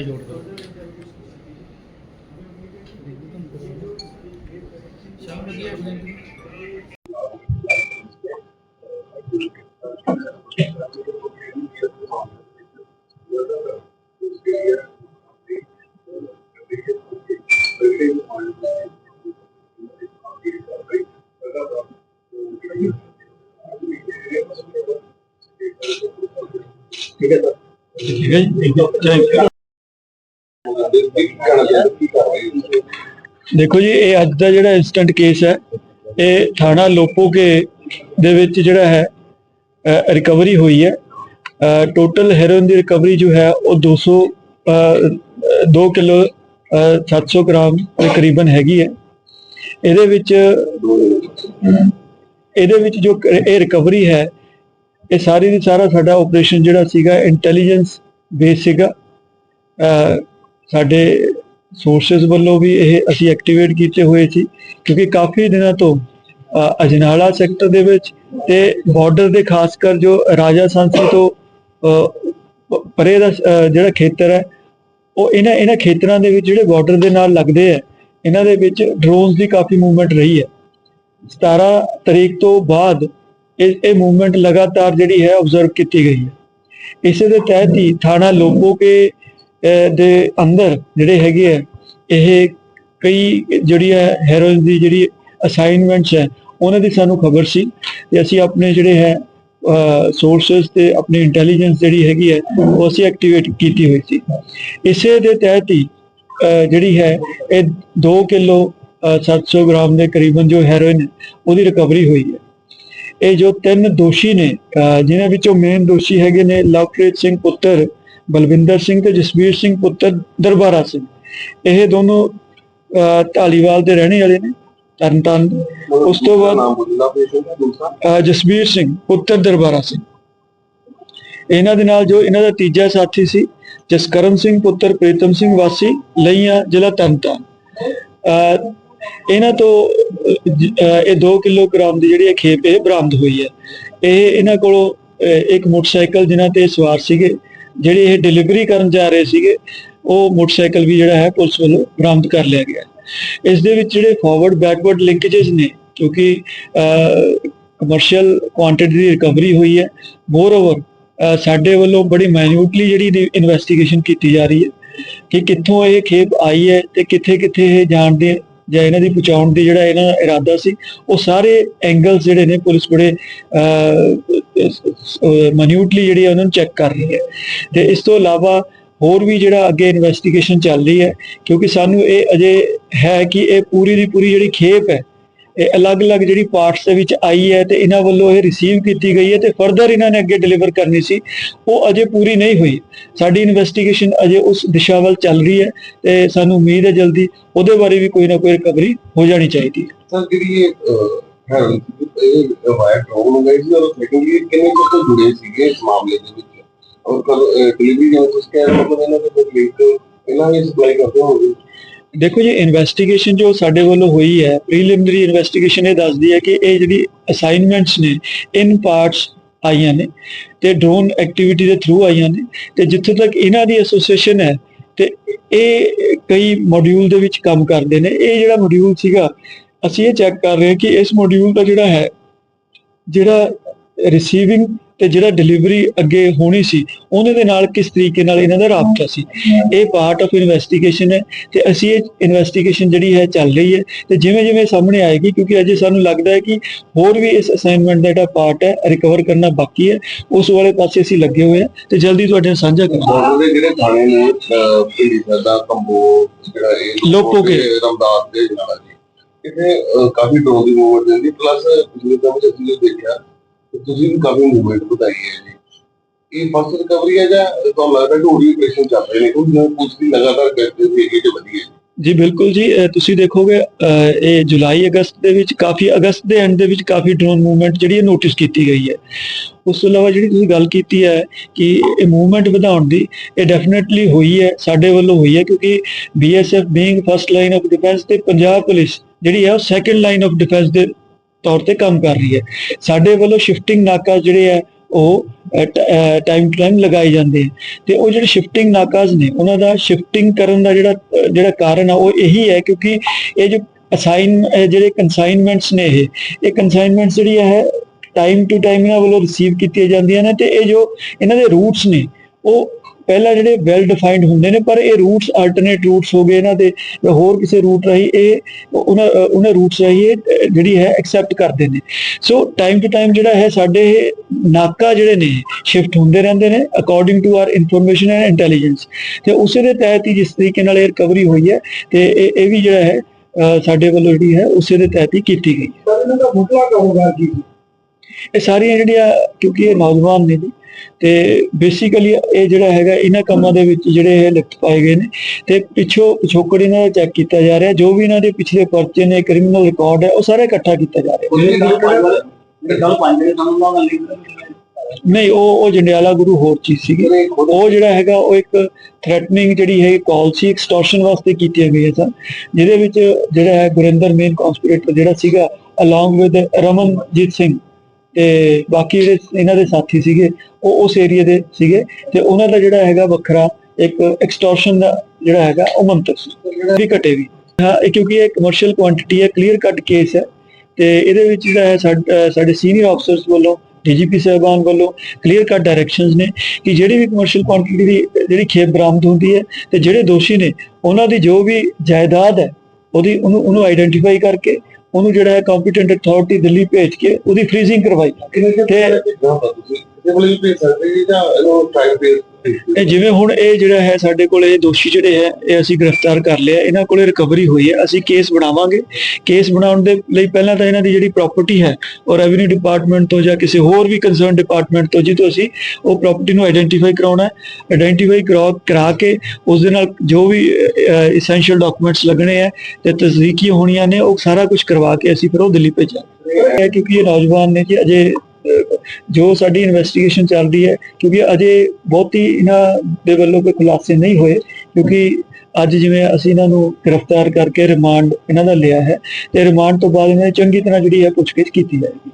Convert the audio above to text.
ਮੈਂ ਜੋੜ ਦੋ ਸ਼ਾਮ ਵਧੀਆ ਆਪਣੇ ਠੀਕ ਹੈ ਸਰ ਠੀਕ ਹੈ ਜੀ ਥੈਂਕ ਯੂ ਦੇਖੋ ਜੀ, ਇਹ ਅੱਜ ਦਾ ਜਿਹੜਾ ਇਨਸਟੈਂਟ ਕੇਸ ਹੈ, ਇਹ ਥਾਣਾ ਲੋਪੋਕੇ ਦੇ ਵਿੱਚ ਜਿਹੜਾ ਹੈ ਰਿਕਵਰੀ ਹੋਈ ਹੈ। ਟੋਟਲ ਹੈਰੋਇਨ ਦੀ ਰਿਕਵਰੀ ਜੋ ਹੈ, ਉਹ 200 2 ਕਿਲੋ 700 ਗ੍ਰਾਮ ਤਕਰੀਬਨ ਹੈਗੀ ਹੈ। ਇਹਦੇ ਵਿੱਚ ਇਹਦੇ ਵਿੱਚ ਜੋ ਇਹ ਰਿਕਵਰੀ ਹੈ, ਇਹ ਸਾਰੀ ਦੀ ਸਾਰਾ ਸਾਡਾ ਆਪਰੇਸ਼ਨ ਜਿਹੜਾ ਸੀਗਾ ਇੰਟੈਲੀਜੈਂਸ ਬੇਸ ਸੀਗਾ। ਸਾਡੇ ਸੋਰਸਸ ਵੱਲੋਂ ਵੀ ਇਹ ਅਸੀਂ ਐਕਟੀਵੇਟ ਕੀਤੇ ਹੋਏ ਸੀ, ਕਿਉਂਕਿ ਕਾਫੀ ਦਿਨਾਂ ਤੋਂ ਅਜਨਾਲਾ ਸੈਕਟਰ ਦੇ ਵਿੱਚ ਤੇ ਬਾਰਡਰ ਦੇ ਖਾਸ ਕਰ ਜੋ ਰਾਜਾ ਸਾਂਸੀ ਤੋਂ ਪਰੇ ਦਾ ਜਿਹੜਾ ਖੇਤਰ ਹੈ, ਉਹ ਇਹਨਾਂ ਇਹਨਾਂ ਖੇਤਰਾਂ ਦੇ ਵਿੱਚ ਜਿਹੜੇ ਬਾਰਡਰ ਦੇ ਨਾਲ ਲੱਗਦੇ ਆ ਇਹਨਾਂ ਦੇ ਵਿੱਚ ਡਰੋਨਸ ਦੀ ਕਾਫੀ ਮੂਵਮੈਂਟ ਰਹੀ ਹੈ। 17 ਤਰੀਕ ਤੋਂ ਬਾਅਦ ਇਹ ਇਹ ਮੂਵਮੈਂਟ ਲਗਾਤਾਰ ਜਿਹੜੀ ਹੈ ਆਬਜ਼ਰਵ ਕੀਤੀ ਗਈ ਹੈ। ਇਸੇ ਦੇ ਤਹਿਤ ਹੀ ਥਾਣਾ ਲੋਪੋ ਕੇ ਦੇ ਅੰਦਰ ਜਿਹੜੇ ਹੈਗੇ ਆ, ਇਹ ਕਈ ਜਿਹੜੀ ਹੈ ਹੈਰੋਇਨ ਦੀ ਜਿਹੜੀ ਅਸਾਈਨਮੈਂਟਸ ਹੈ ਉਹਨਾਂ ਦੀ ਸਾਨੂੰ ਖਬਰ ਸੀ ਤੇ ਅਸੀਂ ਆਪਣੇ ਜਿਹੜੇ ਹੈ ਸੋਰਸਸ ਤੇ ਆਪਣੀ ਇੰਟੈਲੀਜੈਂਸ ਜਿਹੜੀ ਹੈਗੀ ਹੈ ਉਹ ਅਸੀਂ ਐਕਟੀਵੇਟ ਕੀਤੀ ਹੋਈ ਸੀ। ਇਸੇ ਦੇ ਤਹਿਤ ਹੀ ਜਿਹੜੀ ਹੈ, ਇਹ 2 ਕਿਲੋ 700 ਗ੍ਰਾਮ ਦੇ ਕਰੀਬਨ ਜੋ ਹੈਰੋਇਨ ਉਹਦੀ ਰਿਕਵਰੀ ਹੋਈ ਹੈ। ਇਹ ਜੋ ਤਿੰਨ ਦੋਸ਼ੀ ਨੇ, ਅਹ ਜਿਨ੍ਹਾਂ ਵਿੱਚੋਂ ਮੇਨ ਦੋਸ਼ੀ ਹੈਗੇ ਨੇ ਲਵਪ੍ਰੀਤ ਸਿੰਘ ਪੁੱਤਰ ਬਲਵਿੰਦਰ ਸਿੰਘ ਤੇ ਜਸਵੀਰ ਸਿੰਘ ਪੁੱਤਰ ਦਰਬਾਰਾ ਸਿੰਘ। ਇਹ ਦੋਨੋਂ ਢਾਲੀਵਾਲ ਦੇ ਰਹਿਣੇ ਵਾਲੇ ਨੇ ਤਰਨਤਾਰਨ। ਉਸ ਤੋਂ ਬਾਅਦ ਜਸਵੀਰ ਸਿੰਘ ਪੁੱਤਰ ਦਰਬਾਰਾ ਸਿੰਘ। ਇਹਨਾਂ ਦੇ ਨਾਲ ਜੋ ਇਹਨਾਂ ਦਾ ਤੀਜਾ ਸਾਥੀ ਸੀ ਜਸਕਰਨ ਸਿੰਘ ਪੁੱਤਰ ਪ੍ਰੀਤਮ ਸਿੰਘ ਵਾਸੀ ਲਈਆਂ ਜ਼ਿਲ੍ਹਾ ਤਰਨਤਾਰਨ। ਇਹਨਾਂ ਤੋਂ ਇਹ 2 ਕਿਲੋਗ੍ਰਾਮ ਦੀ ਜਿਹੜੀ ਖੇਪ ਇਹ ਬਰਾਮਦ ਹੋਈ ਹੈ। ਇਹ ਇਹਨਾਂ ਕੋਲੋਂ ਇੱਕ ਮੋਟਰਸਾਈਕਲ ਜਿਨ੍ਹਾਂ ਤੇ ਸਵਾਰ ਸੀਗੇ ਜਿਹੜੀ ਇਹ ਡਿਲੀਵਰੀ ਕਰਨ ਜਾ ਰਹੇ ਸੀਗੇ, ਉਹ ਮੋਟਰਸਾਈਕਲ ਵੀ ਜਿਹੜਾ ਹੈ, ਪੁਲਿਸ ਵੱਲੋਂ ਬਰਾਮਦ ਕਰ ਲਿਆ ਗਿਆ ਹੈ। ਇਸ ਦੇ ਵਿੱਚ ਜਿਹੜੇ ਫਾਰਵਰਡ ਬੈਕਵਰਡ ਲਿੰਕੇजेस ਨੇ, ਕਿਉਂਕਿ ਕਮਰਸ਼ੀਅਲ ਕੁਆਂਟੀਟੀ ਦੀ ਰਿਕਵਰੀ ਹੋਈ ਹੈ ਮੋਰ ਓਵਰ ਸਾਡੇ ਵੱਲੋਂ ਬੜੀ ਮੈਨੂਟਲੀ ਜਿਹੜੀ ਇਨਵੈਸਟੀਗੇਸ਼ਨ ਕੀਤੀ ਜਾ ਰਹੀ ਹੈ ਕਿ ਕਿੱਥੋਂ ਇਹ ਖੇਪ ਆਈ ਹੈ ਤੇ ਕਿੱਥੇ ਕਿੱਥੇ ਇਹ ਜਾਣ ਦੇ ਜਾਂ ਇਹਨਾਂ ਦੀ ਪਹੁੰਚਾਉਣ ਦੀ ਜਿਹੜਾ ਇਹਨਾਂ ਦਾ ਇਰਾਦਾ ਸੀ, ਉਹ ਸਾਰੇ ਐਂਗਲਸ ਜਿਹੜੇ ਨੇ ਪੁਲਿਸ ਬੜੇ ਮਨਿਊਟਲੀ ਜਿਹੜੀ ਹੈ ਉਹਨਾਂ ਨੂੰ ਚੈੱਕ ਕਰ ਰਹੀ ਹੈ। ਤੇ ਇਸ ਤੋਂ ਇਲਾਵਾ ਹੋਰ ਵੀ ਜਿਹੜਾ ਅੱਗੇ ਇਨਵੈਸਟੀਗੇਸ਼ਨ ਚੱਲ ਰਹੀ ਹੈ, ਕਿਉਂਕਿ ਸਾਨੂੰ ਇਹ ਅਜੇ ਹੈ ਕਿ ਇਹ ਪੂਰੀ ਦੀ ਪੂਰੀ ਜਿਹੜੀ ਖੇਪ ਹੈ ਇਹ ਅਲੱਗ-ਅਲੱਗ ਜਿਹੜੀ ਪਾਰਟਸ ਦੇ ਵਿੱਚ ਆਈ ਹੈ ਤੇ ਇਹਨਾਂ ਵੱਲੋਂ ਇਹ ਰਿਸੀਵ ਕੀਤੀ ਗਈ ਹੈ ਤੇ ਫਰਦਰ ਇਹਨਾਂ ਨੇ ਅੱਗੇ ਡਿਲੀਵਰ ਕਰਨੀ ਸੀ ਉਹ ਅਜੇ ਪੂਰੀ ਨਹੀਂ ਹੋਈ। ਸਾਡੀ ਇਨਵੈਸਟੀਗੇਸ਼ਨ ਅਜੇ ਉਸ ਦਿਸ਼ਾ ਵੱਲ ਚੱਲ ਰਹੀ ਹੈ ਤੇ ਸਾਨੂੰ ਉਮੀਦ ਹੈ ਜਲਦੀ ਉਹਦੇ ਬਾਰੇ ਵੀ ਕੋਈ ਨਾ ਕੋਈ ਰਿਕਵਰੀ ਹੋ ਜਾਣੀ ਚਾਹੀਦੀ ਹੈ। ਸਰ ਜਿਹੜੀ ਇਹ ਅਹ, ਹੈ ਇਹ ਵਾਇਰ ਡਰੋਨ ਹੋ ਗਈ ਸੀ ਔਰ ਸੈਕੰਡਲੀ ਕਿੰਨੇ ਚਿਰ ਤੋਂ ਜੁੜੇ ਸੀਗੇ ਇਸ ਮਾਮਲੇ ਦੇ ਵਿੱਚ? ਔਰ ਕਦ ਡਿਲੀਵਰੀ ਜੋ ਤੁਸੀਂ ਕਹਿ ਰਹੇ ਹੋ ਮਤਲਬ ਇਹਨਾਂ ਦੇ ਕੋਈ ਲਿੰਕ ਇਹਨਾਂ ਨੇ ਸਪਲਾਈ ਕਰਦੇ ਹੋਣਗੇ ਦੇਖੋ ਜੀ ਇਨਵੈਸਟੀਗੇਸ਼ਨ ਜੋ ਸਾਡੇ ਵੱਲੋਂ ਹੋਈ ਹੈ ਪ੍ਰੀਲਿਮਿਨਰੀ ਇਨਵੈਸਟੀਗੇਸ਼ਨ ਇਹ ਦੱਸਦੀ ਹੈ ਕਿ ਇਹ ਜਿਹੜੀ ਅਸਾਈਨਮੈਂਟਸ ਨੇ ਇਨ ਪਾਰਟਸ ਆਈਆਂ ਨੇ ਤੇ ਡਰੋਨ ਐਕਟੀਵਿਟੀ ਦੇ ਥਰੂ ਆਈਆਂ ਨੇ ਤੇ ਜਿੱਥੇ ਤੱਕ ਇਹਨਾਂ ਦੀ ਐਸੋਸੀਏਸ਼ਨ ਹੈ ਤੇ ਇਹ ਕਈ ਮੋਡਿਊਲ ਦੇ ਵਿੱਚ ਕੰਮ ਕਰਦੇ ਨੇ। ਇਹ ਜਿਹੜਾ ਮੋਡਿਊਲ ਸੀਗਾ, ਅਸੀਂ ਇਹ ਚੈੱਕ ਕਰ ਰਹੇ ਹਾਂ ਕਿ ਇਸ ਮੋਡਿਊਲ ਦਾ ਜਿਹੜਾ ਹੈ, ਜਿਹੜਾ ਰਿਸੀਵਿੰਗ ਤੇ ਜਿਹੜਾ ਡਿਲੀਵਰੀ ਅੱਗੇ ਹੋਣੀ ਸੀ ਉਹਨਾਂ ਦੇ ਨਾਲ ਕਿਸ ਤਰੀਕੇ ਨਾਲ ਇਹਨਾਂ ਦਾ ਰਾਬਤਾ ਸੀ? ਇਹ ਪਾਰਟ ਆਫ ਇਨਵੈਸਟੀਗੇਸ਼ਨ ਹੈ ਤੇ ਅਸੀਂ ਇਹ ਇਨਵੈਸਟੀਗੇਸ਼ਨ ਜਿਹੜੀ ਹੈ ਚੱਲ ਰਹੀ ਹੈ ਤੇ ਜਿਵੇਂ ਜਿਵੇਂ ਸਾਹਮਣੇ ਆਏਗੀ ਕਿਉਂਕਿ ਅਜੇ ਸਾਨੂੰ ਲੱਗਦਾ ਹੈ ਕਿ ਹੋਰ ਵੀ ਇਸ ਅਸਾਈਨਮੈਂਟ ਦਾ ਜਿਹੜਾ ਪਾਰਟ ਹੈ ਰਿਕਵਰ ਕਰਨਾ ਬਾਕੀ ਹੈ ਉਸ ਵਾਲੇ ਪਾਸੇ ਅਸੀਂ ਲੱਗੇ ਹੋਏ ਹਾਂ ਤੇ ਜਲਦੀ ਤੁਹਾਡੇ ਨਾਲ ਸਾਂਝਾ ਕਰਾਂਗੇ। ਬਾਰਡਰ ਦੇ ਜਿਹੜੇ ਥਾਣੇ ਨੇ ਪਿੰਡੀ ਸਰਦਾ ਕੰਬੋ ਜਿਹੜਾ ਇਹ ਲੋਪੋਕੇ। ਤੇ ਰਮਦਾਸ ਦੇ ਨਾਲ ਜੀ। ਅਹ, ਕਾਫੀ ਡਰੋਨ ਦੀ ਮੂਵਮੈਂਟ ਰਹਿੰਦੀ ਪਲੱਸ ਪਿਛਲੇ ਅਸੀਂ ਇਹ ਦੇਖਿਆ ਕਿ ਤੁਸੀਂ ਵੀ ਕਾਫੀ ਮੂਵਮੈਂਟ ਵਧਾਈ ਹੈ ਜੀ। ਇਹ ਫਸਟ ਰਿਕਵਰੀ ਹੈ ਜਾਂ ਤੁਹਾਨੂੰ ਲੱਗਦਾ ਕਿ ਆਪਰੇਸ਼ਨ ਚੱਲ ਰਹੇ ਨੇ? ਕਿਉਂਕਿ ਜਿਵੇਂ ਪੁਲਿਸ ਲਗਾਤਾਰ ਕਰਦੇ ਸੀ ਏਰੀਆ ਚ ਵਧੀ ਹੈ। ਜੀ, ਬਿਲਕੁਲ ਜੀ। ਤੁਸੀਂ ਦੇਖੋਗੇ ਇਹ ਜੁਲਾਈ, ਅਗਸਤ ਦੇ ਵਿੱਚ ਕਾਫੀ, ਅਗਸਤ ਦੇ ਐਂਡ ਦੇ ਵਿੱਚ ਕਾਫੀ ਡਰੋਨ ਮੂਵਮੈਂਟ ਜਿਹੜੀ ਹੈ ਨੋਟਿਸ ਕੀਤੀ ਗਈ ਹੈ। ਉਸ ਤੋਂ ਇਲਾਵਾ ਜਿਹੜੀ ਤੁਸੀਂ ਗੱਲ ਕੀਤੀ ਹੈ ਕਿ ਇਹ ਮੂਵਮੈਂਟ ਵਧਾਉਣ ਦੀ, ਇਹ ਡੈਫੀਨਿਟਲੀ ਹੋਈ ਹੈ, ਸਾਡੇ ਵੱਲੋਂ ਹੋਈ ਹੈ, ਕਿਉਂਕਿ BSF being first line of defence ਤੇ ਪੰਜਾਬ ਪੁਲਿਸ ਜਿਹੜੀ ਹੈ ਉਹ ਸੈਕੰਡ ਲਾਈਨ ਆਫ ਡਿਫੈਂਸ ਦੇ ਤੌਰ ਤੇ ਕੰਮ ਕਰ ਰਹੀ ਹੈ। ਸਾਡੇ ਵੱਲੋਂ ਸ਼ਿਫਟਿੰਗ ਨਾਕਾ ਜਿਹੜੇ ਹੈ, ਉਹ ਟਾਈਮ ਟੂ ਟਾਈਮ ਲਗਾਏ ਜਾਂਦੇ ਆ ਤੇ ਉਹ ਜਿਹੜੇ ਸ਼ਿਫਟਿੰਗ ਨਾਕਾਜ਼ ਨੇ, ਉਹਨਾਂ ਦਾ ਸ਼ਿਫਟਿੰਗ ਕਰਨ ਦਾ ਜਿਹੜਾ ਜਿਹੜਾ ਕਾਰਨ ਆ, ਉਹ ਇਹੀ ਹੈ ਕਿਉਂਕਿ ਇਹ ਜੋ ਅਸਾਈਨ ਜਿਹੜੇ ਕਨਸਾਈਨਮੈਂਟਸ ਨੇ ਇਹ ਇਹ ਕਨਸਾਈਨਮੈਂਟਸ ਜਿਹੜੀ ਹੈ ਟਾਈਮ ਟੂ ਟਾਈਮ ਇਹਨਾਂ ਵੱਲੋਂ ਰਿਸੀਵ ਕੀਤੀਆਂ ਜਾਂਦੀਆਂ ਨੇ ਤੇ ਇਹ ਜੋ ਇਹਨਾਂ ਦੇ ਰੂਟਸ ਨੇ, ਉਹ ਪਹਿਲਾਂ ਜਿਹੜੇ ਵੈਲ ਡਿਫਾਈਨਡ ਹੁੰਦੇ ਨੇ ਪਰ ਇਹ ਰੂਟਸ ਆਲਟਰਨੇਟ ਰੂਟਸ ਹੋ ਗਏ ਇਹਨਾਂ ਦੇ ਹੋਰ ਕਿਸੇ ਰੂਟ ਰਾਹੀਂ ਇਹ ਉਹਨਾਂ ਉਹਨਾਂ ਰੂਟਸ ਰਾਹੀਂ ਇਹ ਜਿਹੜੀ ਹੈ ਐਕਸੈਪਟ ਕਰਦੇ ਨੇ। ਸੋ ਟਾਈਮ ਟੂ ਟਾਈਮ ਜਿਹੜਾ ਹੈ ਸਾਡੇ ਨਾਕਾ ਜਿਹੜੇ ਨੇ ਸ਼ਿਫਟ ਹੁੰਦੇ ਰਹਿੰਦੇ ਨੇ according to our information and intelligence ਤੇ ਉਸੇ ਦੇ ਤਹਿਤ ਹੀ ਜਿਸ ਤਰੀਕੇ ਨਾਲ ਇਹ ਰਿਕਵਰੀ ਹੋਈ ਹੈ ਤੇ ਇਹ ਇਹ ਵੀ ਜਿਹੜਾ ਹੈ ਸਾਡੇ ਵੱਲੋਂ ਜਿਹੜੀ ਹੈ ਉਸੇ ਦੇ ਤਹਿਤ ਹੀ ਕੀਤੀ ਗਈ। ਇਹਨਾਂ ਦਾ ਮੁੱਢਲਾ ਸੀ ਇਹ ਸਾਰੀਆਂ ਜਿਹੜੀਆਂ ਕਿਉਂਕਿ ਇਹ ਨੌਜਵਾਨ ਨੇ ਜੀ ਤੇ ਬੇਸਿਕਲੀ ਇਹ ਜਿਹੜਾ ਹੈਗਾ ਇਹਨਾਂ ਕੰਮਾਂ ਦੇ ਵਿੱਚ ਜਿਹੜੇ ਇਹ ਲਿਪਤ ਪਾਏ ਗਏ ਨੇ। ਤੇ ਪਿੱਛੋਂ ਪਿਛੋਕੜ ਇਹਨਾਂ ਦਾ ਚੈੱਕ ਕੀਤਾ ਜਾ ਰਿਹਾ ਜੋ ਵੀ ਇਹਨਾਂ ਦੇ ਪਿਛਲੇ ਪਰਚੇ ਨੇ ਕ੍ਰਿਮੀਨਲ ਰਿਕਾਰਡ ਹੈ ਉਹ ਸਾਰਾ ਇਕੱਠਾ ਕੀਤਾ ਜਾ ਰਿਹਾ। ਨਹੀਂ ਉਹ ਉਹ ਜੰਡਿਆਲਾ ਗੁਰੂ ਹੋਰ ਚੀਜ਼ ਸੀਗੀ। ਉਹ ਜਿਹੜਾ ਹੈਗਾ ਉਹ ਇੱਕ ਥ੍ਰੈਟਨਿੰਗ ਜਿਹੜੀ ਹੈ ਕਾਲ ਸੀ ਐਕਸਟੋਰਸ਼ਨ ਵਾਸਤੇ ਕੀਤੀਆਂ ਗਈਆਂ ਸਨ ਜਿਹਦੇ ਵਿੱਚ ਜਿਹੜਾ ਹੈ ਗੁਰਿੰਦਰ ਮੇਨ ਕਨਸਪੀਰੇਟਰ ਜਿਹੜਾ ਸੀਗਾ ਅਲੋਂਗ ਵਿਦ ਰਮਨਜੀਤ ਸਿੰਘ। ਤੇ ਬਾਕੀ ਜਿਹੜੇ ਇਹਨਾਂ ਦੇ ਸਾਥੀ ਸੀਗੇ, ਉਹ ਉਸ ਏਰੀਆ ਦੇ ਸੀਗੇ ਤੇ ਉਹਨਾਂ ਦਾ ਜਿਹੜਾ ਹੈਗਾ ਵੱਖਰਾ ਇੱਕ ਐਕਸਟੋਰਸ਼ਨ ਦਾ ਜਿਹੜਾ ਹੈਗਾ ਉਹ ਮੰਤਕ ਸੀ ਵੀ ਘਟੇ ਵੀ। ਹਾਂ, ਇਹ ਕਿਉਂਕਿ ਇਹ ਕਮਰਸ਼ੀਅਲ ਕੁਆਂਟੀਟੀ ਹੈ ਕਲੀਅਰ ਕੱਟ ਕੇਸ ਹੈ ਤੇ ਇਹਦੇ ਵਿੱਚ ਜਿਹੜਾ ਹੈ ਸਾਡ- ਸਾਡੇ ਸੀਨੀਅਰ ਅਫਸਰਸ ਵੱਲੋਂ, ਡੀਜੀਪੀ ਸਾਹਿਬਾਨ ਵੱਲੋਂ ਕਲੀਅਰ ਕੱਟ ਡਾਇਰੈਕਸ਼ਨਸ ਨੇ ਕਿ ਜਿਹੜੀ ਵੀ ਕਮਰਸ਼ੀਅਲ ਕੁਆਂਟੀਟੀ ਦੀ, ਜਿਹੜੀ ਖੇਪ ਬਰਾਮਦ ਹੁੰਦੀ ਹੈ ਤੇ ਜਿਹੜੇ ਦੋਸ਼ੀ ਨੇ, ਉਹਨਾਂ ਦੀ ਜੋ ਵੀ ਜਾਇਦਾਦ ਹੈ, ਉਹਦੀ ਉਹਨੂੰ ਉਹਨੂੰ ਆਈਡੈਂਟੀਫਾਈ ਕਰਕੇ ਉਹਨੂੰ ਜਿਹੜਾ ਹੈ ਕੰਪੀਟੈਂਟ ਅਥਾਰਟੀ ਦਿੱਲੀ ਭੇਜ ਕੇ ਉਹਦੀ ਫ੍ਰੀਜ਼ਿੰਗ ਕਰਵਾਈ। ਤੇ- ਤੇ ਵੀ ਸਕਦੇ ਜੀ ਜਾਂ ਇਹਨੂੰ ਟਾਈਮ ਤੇ ਇਹ ਜਿਵੇਂ ਹੁਣ ਇਹ ਜਿਹੜਾ ਹੈ ਸਾਡੇ ਕੋਲ ਇਹ ਦੋਸ਼ੀ ਜਿਹੜੇ ਹੈ, ਇਹ ਅਸੀਂ ਗ੍ਰਿਫਤਾਰ ਕਰ ਲਿਆ। ਇਹਨਾਂ ਕੋਲੇ ਰਿਕਵਰੀ ਹੋਈ ਹੈ। ਅਸੀਂ ਕੇਸ ਬਣਾਵਾਂਗੇ। ਕੇਸ ਬਣਾਉਣ ਦੇ ਲਈ ਪਹਿਲਾਂ ਤਾਂ ਇਹਨਾਂ ਦੀ ਜਿਹੜੀ ਪ੍ਰਾਪਰਟੀ ਹੈ, ਉਹ ਰੈਵਨਿਊ ਡਿਪਾਰਟਮੈਂਟ ਤੋਂ ਜਾਂ ਕਿਸੇ ਹੋਰ ਵੀ ਕੰਸਰਨ ਡਿਪਾਰਟਮੈਂਟ ਤੋਂ ਜਿੱਥੋਂ ਅਸੀਂ ਉਹ ਪ੍ਰਾਪਰਟੀ ਨੂੰ ਆਇਡੈਂਟੀਫਾਈ ਕਰਾਉਣਾ ਹੈ। ਆਇਡੈਂਟੀਫਾਈ ਕਰਾ ਕੇ ਉਸ ਦੇ ਨਾਲ ਜੋ ਵੀ ਐਸੈਂਸ਼ੀਅਲ ਡਾਕੂਮੈਂਟਸ ਲੱਗਣੇ ਹੈ ਤੇ ਤਸਦੀਕੀਆਂ ਹੋਣੀਆਂ ਨੇ, ਉਹ ਸਾਰਾ ਕੁਝ ਕਰਵਾ ਕੇ ਅਸੀਂ ਫਿਰ ਉਹ ਦਿੱਲੀ ਭੇਜਾਂਗੇ। ਇਹ ਕਿਉਂਕਿ ਇਹ ਨੌਜਵਾਨ ਨੇ ਜੀ, ਅਜੇ ਜੋ ਸਾਡੀ ਇਨਵੈਸਟੀਗੇਸ਼ਨ ਚੱਲਦੀ ਹੈ, ਕਿਉਂਕਿ ਅਜੇ ਬਹੁਤੀ ਇਹਨਾਂ ਦੇ ਵੱਲੋਂ ਕੋਈ ਖੁਲਾਸੇ ਨਹੀਂ ਹੋਏ, ਕਿਉਂਕਿ ਅੱਜ ਜਿਵੇਂ ਅਸੀਂ ਇਹਨਾਂ ਨੂੰ ਗ੍ਰਿਫਤਾਰ ਕਰਕੇ ਰਿਮਾਂਡ ਇਹਨਾਂ ਦਾ ਲਿਆ ਹੈ, ਤੇ ਰਿਮਾਂਡ ਤੋਂ ਬਾਅਦ ਇਹਨਾਂ ਦੀ ਚੰਗੀ ਤਰ੍ਹਾਂ ਜਿਹੜੀ ਹੈ ਪੁੱਛਗਿੱਛ ਕੀਤੀ ਜਾਏਗੀ।